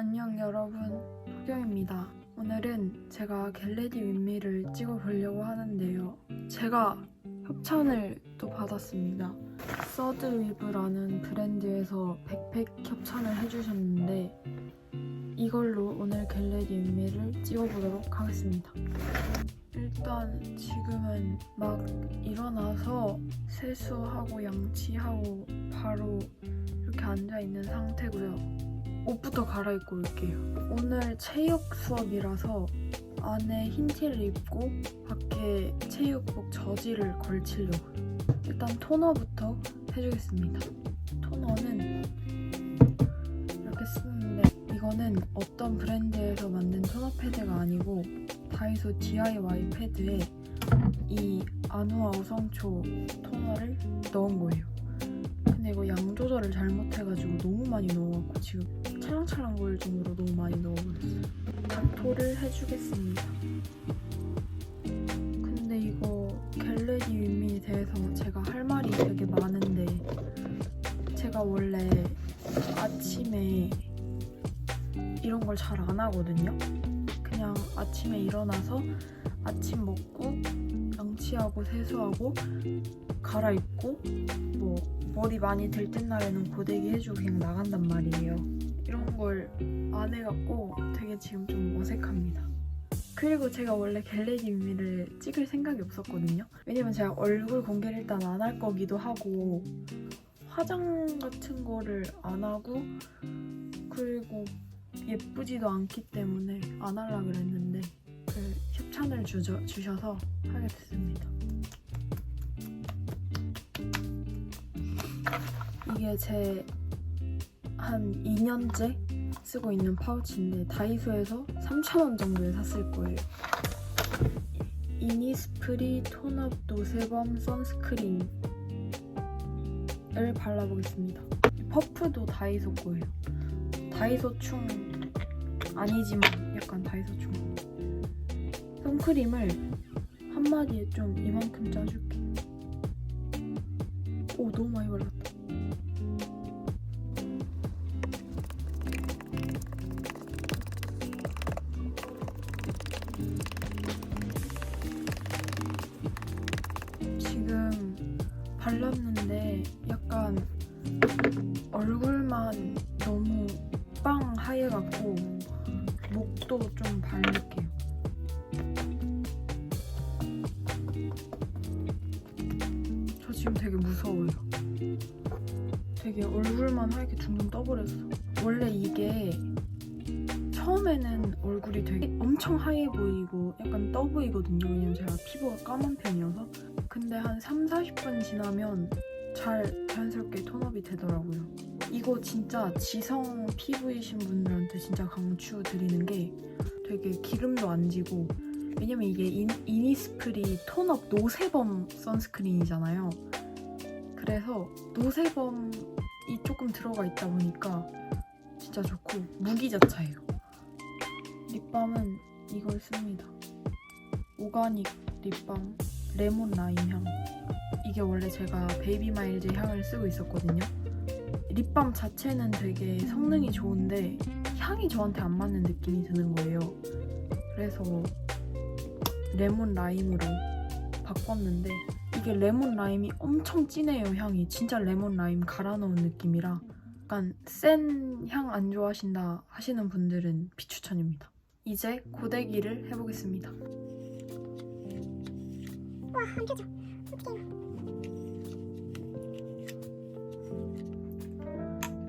안녕 여러분, 효경입니다. 오늘은 제가 겟레디 윗미를 찍어보려고 하는데요. 제가 협찬을 또 받았습니다. 서드위브라는 브랜드에서 백팩 협찬을 해주셨는데 이걸로 오늘 겟레디 윗미를 찍어보도록 하겠습니다. 일단 지금은 막 일어나서 세수하고 양치하고 바로 이렇게 앉아있는 상태고요. 옷부터 갈아입고 올게요. 오늘 체육 수업이라서 안에 흰 티를 입고 밖에 체육복 저지를 걸치려고요. 일단 토너부터 해주겠습니다. 토너는 이렇게 쓰는데 이거는 어떤 브랜드에서 만든 토너 패드가 아니고 다이소 DIY 패드에 이 아누아 어성초 토너를 넣은 거예요. 조절을 잘못해가지고 너무 많이 넣어갖고 지금 찰랑찰랑 보일 정도로 너무 많이 넣어버렸어요. 닥토를 해주겠습니다. 근데 이거 겟레디 윈민에 대해서 제가 할 말이 되게 많은데 제가 원래 아침에 이런 걸 잘 안 하거든요. 그냥 아침에 일어나서 아침 먹고 양치하고 세수하고 갈아입고 뭐 머리 많이 들뜬 날에는 고데기 해주고 그냥 나간단 말이에요. 이런 걸 안 해갖고 되게 지금 좀 어색합니다. 그리고 제가 원래 겟레디 뮤미를 찍을 생각이 없었거든요. 왜냐면 제가 얼굴 공개를 일단 안 할 거기도 하고 화장 같은 거를 안 하고 그리고 예쁘지도 않기 때문에 안 하려 그랬는데 그 협찬을 주저, 주셔서 하게 됐습니다. 이게 제 한 2년째 쓰고 있는 파우치인데 다이소에서 3,000원 정도에 샀을 거예요. 이니스프리 톤업 노세범 선스크린을 발라보겠습니다. 퍼프도 다이소 거예요. 다이소 충 아니지만 약간 다이소 충. 선크림을 한 마디에 좀 이만큼 짜줄게. 오 너무 많이 발랐다. 지금 발랐는데 약간 얼굴만 너무 빵 하얘갖고 목도 좀 바를게요. 저 지금 되게 무서워요. 되게 얼굴만 하얗게 둥둥 떠버렸어. 원래 이게 처음에는 얼굴이 되게 엄청 하얘 보이고 약간 떠 보이거든요. 왜냐면 제가 피부가 까만 편이어서. 근데 한 3, 40분 지나면 잘 자연스럽게 톤업이 되더라고요. 이거 진짜 지성 피부이신 분들한테 진짜 강추드리는 게 되게 기름도 안 지고 왜냐면 이게 인, 이니스프리 톤업 노세범 선스크린이잖아요. 그래서 노세범이 조금 들어가 있다 보니까 진짜 좋고 무기 자차예요. 립밤은 이걸 씁니다. 오가닉 립밤 레몬 라임 향. 이게 원래 제가 베이비 마일즈 향을 쓰고 있었거든요. 립밤 자체는 되게 성능이 좋은데 향이 저한테 안 맞는 느낌이 드는 거예요. 그래서 레몬 라임으로 바꿨는데 이게 레몬 라임이 엄청 진해요 향이 진짜 레몬 라임 갈아 넣은 느낌이라 약간 센 향 안 좋아하신다 하시는 분들은 비추천입니다. 이제 고데기를 해보겠습니다. 와, 안 펴져. 어떡해.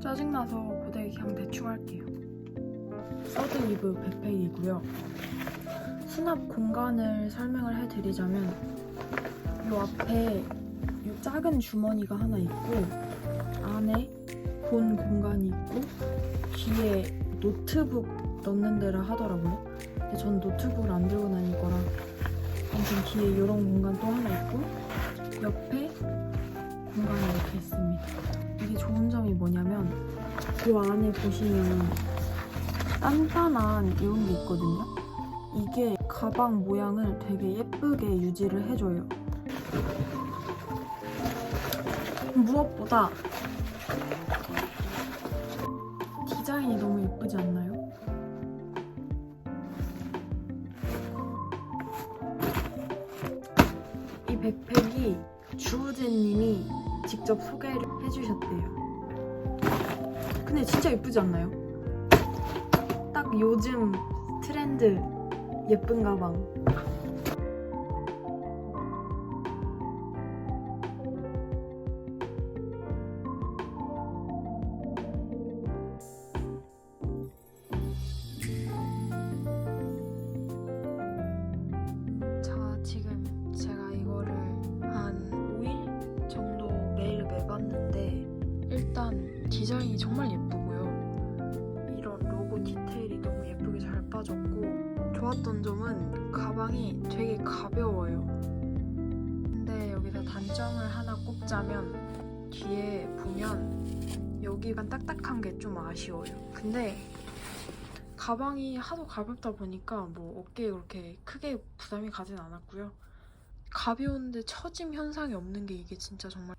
짜증나서 고데기 그냥 대충 할게요. 서드 위브 백팩이고요. 수납 공간을 설명을 해드리자면 이 앞에 이 작은 주머니가 하나 있고 안에 본 공간이 있고 뒤에 노트북 넣는 데라 하더라고요. 근데 전 노트북을 안 들고 다닐 거라 아무튼 뒤에 이런 공간 또 하나 있고 옆에 공간이 이렇게 있습니다. 이게 좋은 점이 뭐냐면 그 안에 보시면 단단한 이런 게 있거든요. 이게 가방 모양을 되게 예쁘게 유지를 해줘요. 무엇보다 디자인이 너무 예쁘지 않나요? 백팩이 주우재님이 직접 소개를 해주셨대요. 근데 진짜 예쁘지 않나요? 딱 요즘 트렌드 예쁜 가방. 정말 예쁘고요. 이런 로고 디테일이 너무 예쁘게 잘 빠졌고 좋았던 점은 가방이 되게 가벼워요. 근데 여기서 단점을 하나 꼽자면 뒤에 보면 여기가 딱딱한 게 좀 아쉬워요. 근데 가방이 하도 가볍다 보니까 뭐 어깨에 그렇게 크게 부담이 가진 않았고요. 가벼운데 처짐 현상이 없는 게 이게 진짜 정말